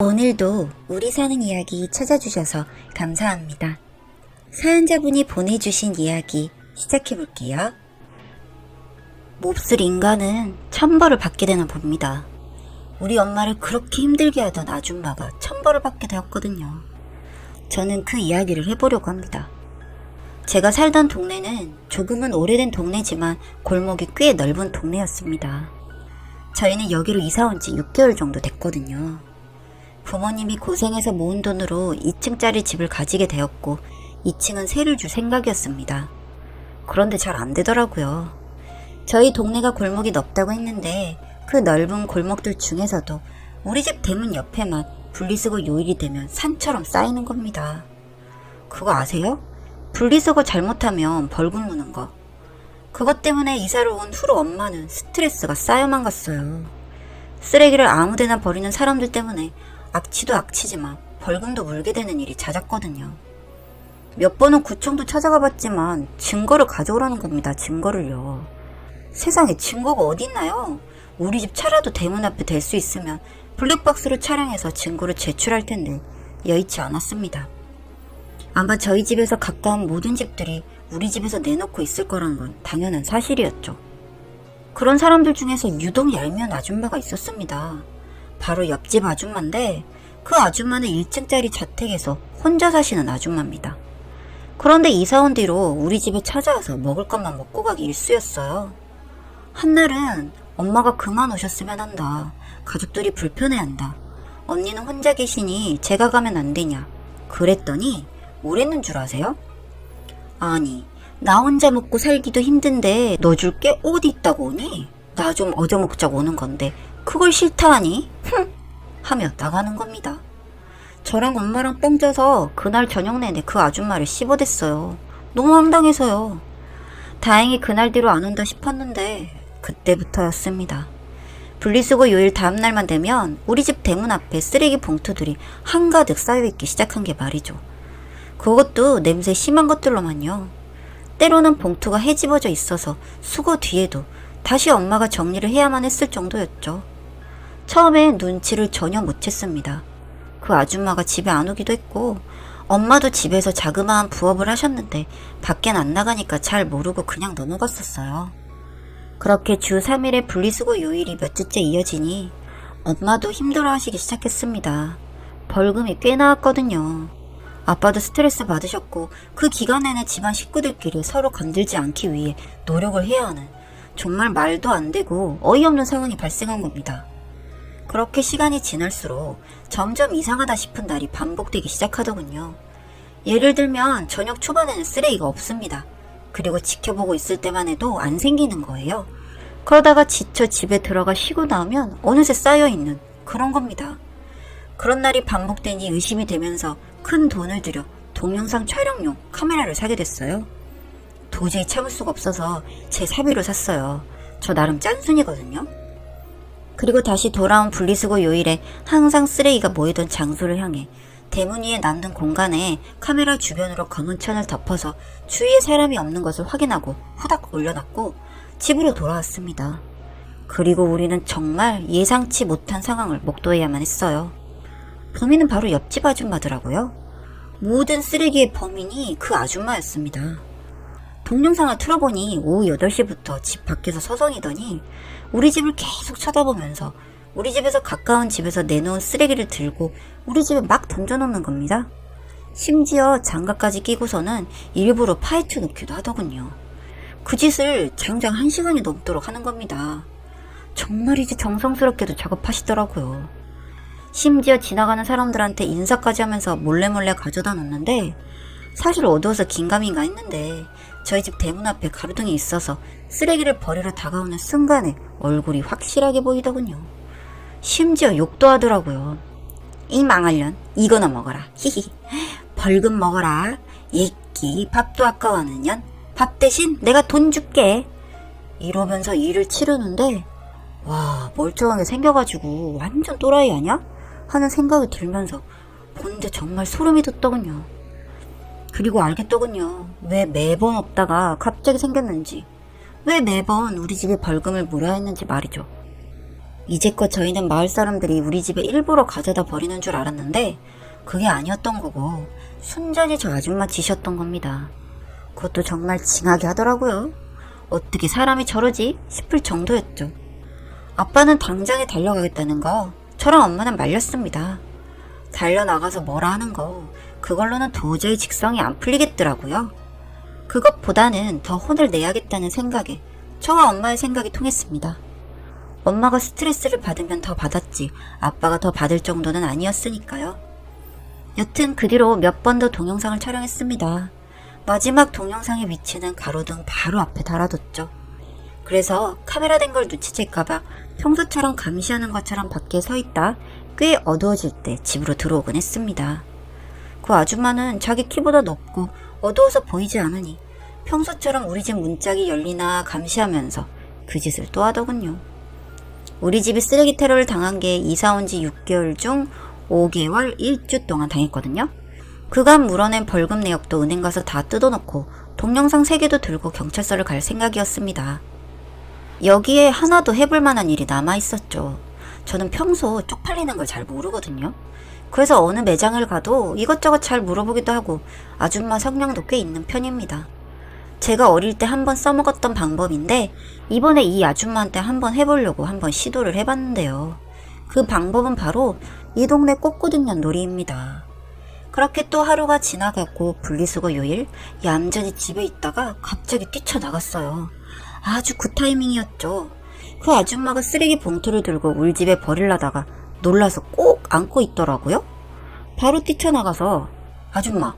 오늘도 우리 사는 이야기 찾아주셔서 감사합니다. 사연자분이 보내주신 이야기 시작해볼게요. 몹쓸 인간은 천벌을 받게 되나 봅니다. 우리 엄마를 그렇게 힘들게 하던 아줌마가 천벌을 받게 되었거든요. 저는 그 이야기를 해보려고 합니다. 제가 살던 동네는 조금은 오래된 동네지만 골목이 꽤 넓은 동네였습니다. 저희는 여기로 이사 온 지 6개월 정도 됐거든요. 부모님이 고생해서 모은 돈으로 2층짜리 집을 가지게 되었고 2층은 세를 줄 생각이었습니다. 그런데 잘 안 되더라고요. 저희 동네가 골목이 넓다고 했는데 그 넓은 골목들 중에서도 우리 집 대문 옆에만 분리수거 요일이 되면 산처럼 쌓이는 겁니다. 그거 아세요? 분리수거 잘못하면 벌금 무는 거. 그것 때문에 이사를 온 후로 엄마는 스트레스가 쌓여만 갔어요. 쓰레기를 아무데나 버리는 사람들 때문에 악취도 악취지만 벌금도 물게 되는 일이 잦았거든요. 몇 번은 구청도 찾아가 봤지만 증거를 가져오라는 겁니다. 증거를요. 세상에 증거가 어딨나요? 우리 집 차라도 대문 앞에 댈 수 있으면 블랙박스로 촬영해서 증거를 제출할 텐데 여의치 않았습니다. 아마 저희 집에서 가까운 모든 집들이 우리 집에서 내놓고 있을 거라는 건 당연한 사실이었죠. 그런 사람들 중에서 유독 얄미운 아줌마가 있었습니다. 바로 옆집 아줌마인데 그 아줌마는 1층짜리 자택에서 혼자 사시는 아줌마입니다. 그런데 이사 온 뒤로 우리 집에 찾아와서 먹을 것만 먹고 가기 일쑤였어요. 한날은 엄마가 그만 오셨으면 한다. 가족들이 불편해한다. 언니는 혼자 계시니 제가 가면 안 되냐. 그랬더니 뭐랬는 줄 아세요? 아니, 나 혼자 먹고 살기도 힘든데 너 줄 게 어디 있다고 오니? 나좀 얻어먹자고 오는 건데 그걸 싫다 하니? 흥! 하며 나가는 겁니다. 저랑 엄마랑 뻥 쪄서 그날 저녁 내내 그 아줌마를 씹어댔어요. 너무 황당해서요. 다행히 그날 뒤로 안 온다 싶었는데 그때부터였습니다. 분리수거 요일 다음날만 되면 우리 집 대문 앞에 쓰레기 봉투들이 한가득 쌓여있기 시작한 게 말이죠. 그것도 냄새 심한 것들로만요. 때로는 봉투가 헤집어져 있어서 수거 뒤에도 다시 엄마가 정리를 해야만 했을 정도였죠. 처음엔 눈치를 전혀 못 챘습니다. 그 아줌마가 집에 안 오기도 했고, 엄마도 집에서 자그마한 부업을 하셨는데, 밖엔 안 나가니까 잘 모르고 그냥 넘어갔었어요. 그렇게 주 3일의 분리수거 요일이 몇 주째 이어지니, 엄마도 힘들어 하시기 시작했습니다. 벌금이 꽤 나왔거든요. 아빠도 스트레스 받으셨고, 그 기간에는 집안 식구들끼리 서로 건들지 않기 위해 노력을 해야 하는, 정말 말도 안 되고 어이없는 상황이 발생한 겁니다. 그렇게 시간이 지날수록 점점 이상하다 싶은 날이 반복되기 시작하더군요. 예를 들면 저녁 초반에는 쓰레기가 없습니다. 그리고 지켜보고 있을 때만 해도 안 생기는 거예요. 그러다가 지쳐 집에 들어가 쉬고 나오면 어느새 쌓여있는 그런 겁니다. 그런 날이 반복되니 의심이 되면서 큰 돈을 들여 동영상 촬영용 카메라를 사게 됐어요. 도저히 참을 수가 없어서 제 사비로 샀어요. 저 나름 짠순이거든요. 그리고 다시 돌아온 분리수거 요일에 항상 쓰레기가 모이던 장소를 향해 대문 위에 남는 공간에 카메라 주변으로 검은 천을 덮어서 주위에 사람이 없는 것을 확인하고 후닥 올려놨고 집으로 돌아왔습니다. 그리고 우리는 정말 예상치 못한 상황을 목도해야만 했어요. 범인은 바로 옆집 아줌마더라고요. 모든 쓰레기의 범인이 그 아줌마였습니다. 동영상을 틀어보니 오후 8시부터 집 밖에서 서성이더니 우리 집을 계속 쳐다보면서 우리 집에서 가까운 집에서 내놓은 쓰레기를 들고 우리 집에 막 던져놓는 겁니다. 심지어 장갑까지 끼고서는 일부러 파헤쳐 놓기도 하더군요. 그 짓을 장장 1시간이 넘도록 하는 겁니다. 정말이지 정성스럽게도 작업하시더라고요. 심지어 지나가는 사람들한테 인사까지 하면서 몰래몰래 가져다 놓는데 사실 어두워서 긴가민가 했는데 저희 집 대문 앞에 가로등이 있어서 쓰레기를 버리러 다가오는 순간에 얼굴이 확실하게 보이더군요. 심지어 욕도 하더라고요. 이 망할년 이거나 먹어라. 히히. 벌금 먹어라. 예끼 밥도 아까워하는 년. 밥 대신 내가 돈 줄게. 이러면서 일을 치르는데 와 멀쩡하게 생겨가지고 완전 또라이 아냐? 하는 생각이 들면서 보는데 정말 소름이 돋더군요. 그리고 알겠더군요. 왜 매번 없다가 갑자기 생겼는지. 왜 매번 우리 집에 벌금을 물어야 했는지 말이죠. 이제껏 저희는 마을 사람들이 우리 집에 일부러 가져다 버리는 줄 알았는데 그게 아니었던 거고 순전히 저 아줌마 짓이었던 겁니다. 그것도 정말 징하게 하더라고요. 어떻게 사람이 저러지 싶을 정도였죠. 아빠는 당장에 달려가겠다는 거 저랑 엄마는 말렸습니다. 달려나가서 뭐라 하는 거 그걸로는 도저히 직성이 안 풀리겠더라고요. 그것보다는 더 혼을 내야겠다는 생각에 저와 엄마의 생각이 통했습니다. 엄마가 스트레스를 받으면 더 받았지 아빠가 더 받을 정도는 아니었으니까요. 여튼 그 뒤로 몇 번 더 동영상을 촬영했습니다. 마지막 동영상의 위치는 가로등 바로 앞에 달아뒀죠. 그래서 카메라 된 걸 눈치챌까봐 평소처럼 감시하는 것처럼 밖에 서 있다 꽤 어두워질 때 집으로 들어오곤 했습니다. 그 아줌마는 자기 키보다 높고 어두워서 보이지 않으니 평소처럼 우리 집 문짝이 열리나 감시하면서 그 짓을 또 하더군요. 우리 집이 쓰레기 테러를 당한 게 이사 온 지 6개월 중 5개월 1주 동안 당했거든요. 그간 물어낸 벌금 내역도 은행 가서 다 뜯어놓고 동영상 3개도 들고 경찰서를 갈 생각이었습니다. 여기에 하나도 해볼 만한 일이 남아 있었죠. 저는 평소 쪽팔리는 걸 잘 모르거든요. 그래서 어느 매장을 가도 이것저것 잘 물어보기도 하고 아줌마 성량도 꽤 있는 편입니다. 제가 어릴 때 한번 써먹었던 방법인데 이번에 이 아줌마한테 한번 해보려고 한번 시도를 해봤는데요. 그 방법은 바로 이 동네 꽃구등년 놀이입니다. 그렇게 또 하루가 지나갔고 분리수거 요일 얌전히 집에 있다가 갑자기 뛰쳐나갔어요. 아주 그 타이밍이었죠. 그 아줌마가 쓰레기 봉투를 들고 우리 집에 버리려다가 놀라서 꼭 안고 있더라고요. 바로 뛰쳐나가서 아줌마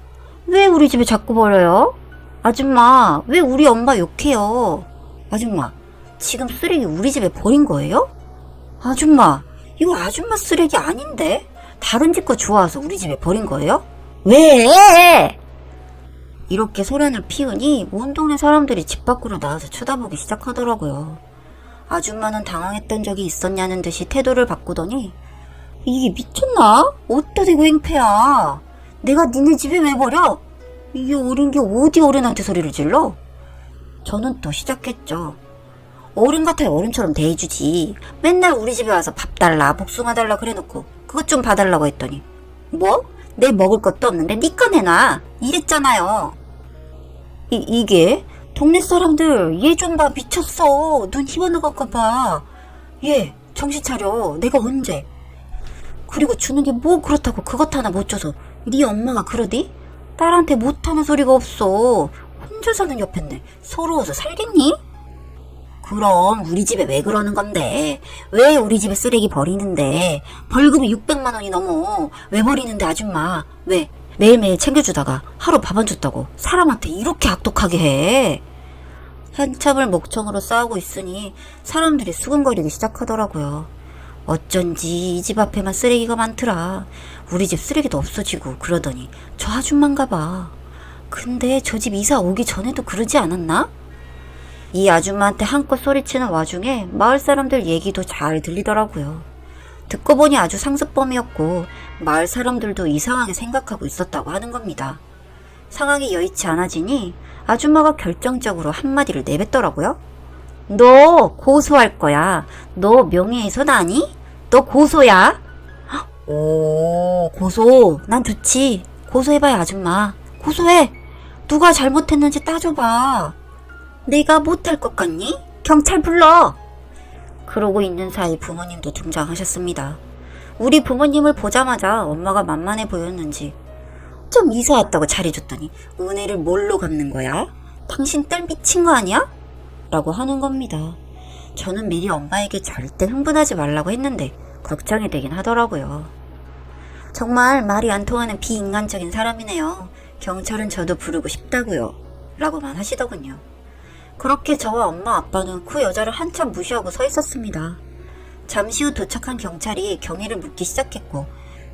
왜 우리 집에 자꾸 버려요? 아줌마 왜 우리 엄마 욕해요? 아줌마 지금 쓰레기 우리 집에 버린 거예요? 아줌마 이거 아줌마 쓰레기 아닌데 다른 집 거 주워와서 우리 집에 버린 거예요? 왜? 이렇게 소란을 피우니 온 동네 사람들이 집 밖으로 나와서 쳐다보기 시작하더라고요. 아줌마는 당황했던 적이 있었냐는 듯이 태도를 바꾸더니 이게 미쳤나? 어디다 대고 행패야? 내가 니네 집에 왜 버려? 이게 어린 게 어디 어른한테 소리를 질러? 저는 또 시작했죠. 어른 같아 어른처럼 대해주지. 맨날 우리 집에 와서 밥 달라, 복숭아 달라 그래놓고 그것 좀 봐달라고 했더니 뭐? 내 먹을 것도 없는데 니꺼 내놔. 이랬잖아요. 이, 이게? 동네 사람들 얘 좀 봐 미쳤어. 눈 희번나갈까 봐. 얘 정신 차려. 내가 언제? 그리고 주는 게뭐 그렇다고 그것 하나 못 줘서 네 엄마가 그러디? 딸한테 못하는 소리가 없어. 혼자 사는 옆인데 서러워서 살겠니? 그럼 우리 집에 왜 그러는 건데? 왜 우리 집에 쓰레기 버리는데? 벌금이 600만 원이 넘어. 왜 버리는데 아줌마? 왜? 매일매일 챙겨주다가 하루 밥 안 줬다고 사람한테 이렇게 악독하게 해. 한참을 목청으로 싸우고 있으니 사람들이 수근거리기 시작하더라고요. 어쩐지 이 집 앞에만 쓰레기가 많더라. 우리 집 쓰레기도 없어지고 그러더니 저 아줌마인가 봐. 근데 저 집 이사 오기 전에도 그러지 않았나? 이 아줌마한테 한껏 소리치는 와중에 마을 사람들 얘기도 잘 들리더라고요. 듣고 보니 아주 상습범이었고 마을 사람들도 이상하게 생각하고 있었다고 하는 겁니다. 상황이 여의치 않아지니 아줌마가 결정적으로 한마디를 내뱉더라고요. 너 고소할 거야. 너 명예훼손 아니? 너 고소야? 오, 고소. 난 좋지. 고소해봐요, 아줌마. 고소해. 누가 잘못했는지 따져봐. 내가 못할 것 같니? 경찰 불러! 그러고 있는 사이 부모님도 등장하셨습니다. 우리 부모님을 보자마자 엄마가 만만해 보였는지 좀 이사 왔다고 잘해줬더니 은혜를 뭘로 갚는 거야? 당신 딸 미친 거 아니야? 라고 하는 겁니다. 저는 미리 엄마에게 절대 흥분하지 말라고 했는데 걱정이 되긴 하더라고요. 정말 말이 안 통하는 비인간적인 사람이네요. 경찰은 저도 부르고 싶다고요. 라고만 하시더군요. 그렇게 저와 엄마 아빠는 그 여자를 한참 무시하고 서 있었습니다. 잠시 후 도착한 경찰이 경위를 묻기 시작했고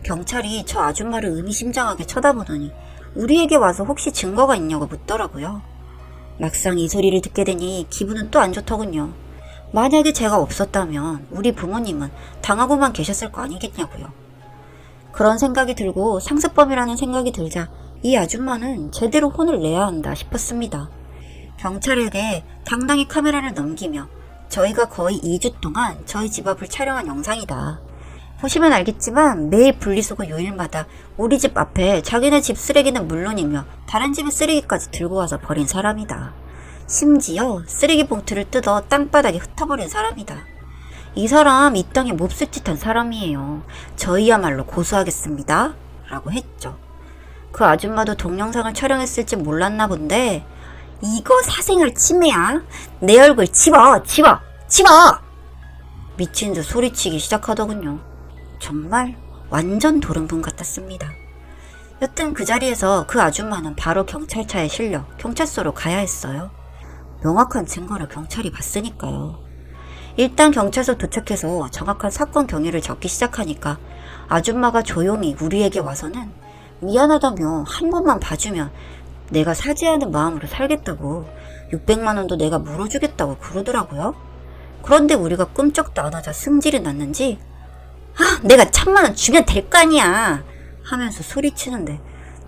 경찰이 저 아줌마를 의미심장하게 쳐다보더니 우리에게 와서 혹시 증거가 있냐고 묻더라고요. 막상 이 소리를 듣게 되니 기분은 또 안 좋더군요. 만약에 제가 없었다면 우리 부모님은 당하고만 계셨을 거 아니겠냐고요. 그런 생각이 들고 상습범이라는 생각이 들자 이 아줌마는 제대로 혼을 내야 한다 싶었습니다. 경찰에게 당당히 카메라를 넘기며 저희가 거의 2주 동안 저희 집 앞을 촬영한 영상이다. 보시면 알겠지만 매일 분리수거 요일마다 우리 집 앞에 자기네 집 쓰레기는 물론이며 다른 집의 쓰레기까지 들고 와서 버린 사람이다. 심지어 쓰레기 봉투를 뜯어 땅바닥에 흩어버린 사람이다. 이 사람 이 땅에 몹쓸 짓한 사람이에요. 저희야말로 고소하겠습니다. 라고 했죠. 그 아줌마도 동영상을 촬영했을지 몰랐나 본데 이거 사생활 침해야. 내 얼굴 집어, 집어, 집어! 미친 듯 소리치기 시작하더군요. 정말 완전 도른분 같았습니다. 여튼 그 자리에서 그 아줌마는 바로 경찰차에 실려 경찰서로 가야 했어요. 명확한 증거를 경찰이 봤으니까요. 일단 경찰서 도착해서 정확한 사건 경위를 적기 시작하니까 아줌마가 조용히 우리에게 와서는 미안하다며 한 번만 봐주면 내가 사죄하는 마음으로 살겠다고 600만 원도 내가 물어주겠다고 그러더라고요. 그런데 우리가 끔쩍도 안 하자 승질이 났는지 아 내가 천만 원 주면 될 거 아니야 하면서 소리치는데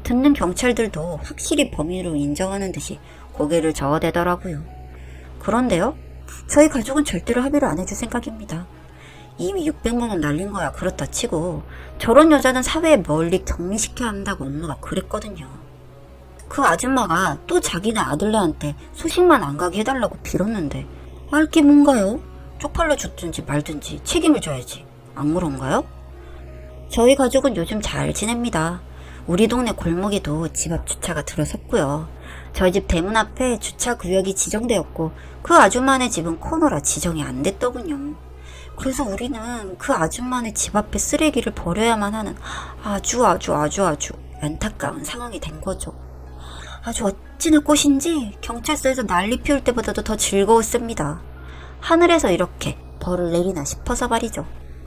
듣는 경찰들도 확실히 범인으로 인정하는 듯이 고개를 저어대더라고요. 그런데요 저희 가족은 절대로 합의를 안 해줄 생각입니다. 이미 600만 원 날린 거야 그렇다 치고 저런 여자는 사회에 멀리 격리시켜야 한다고 엄마가 그랬거든요. 그 아줌마가 또 자기네 아들네한테 소식만 안 가게 해달라고 빌었는데 알게 뭔가요? 쪽팔려 줬든지 말든지 책임을 져야지. 안 그런가요? 저희 가족은 요즘 잘 지냅니다. 우리 동네 골목에도 집 앞 주차가 들어섰고요. 저희 집 대문 앞에 주차 구역이 지정되었고 그 아줌마네 집은 코너라 지정이 안 됐더군요. 그래서 우리는 그 아줌마네 집 앞에 쓰레기를 버려야만 하는 아주 아주 아주 아주 안타까운 상황이 된 거죠. 아주 어찌나 꽃인지 경찰서에서 난리 피울 때보다도 더 즐거웠습니다. 하늘에서 이렇게 벌을 내리나 싶어서 말이죠.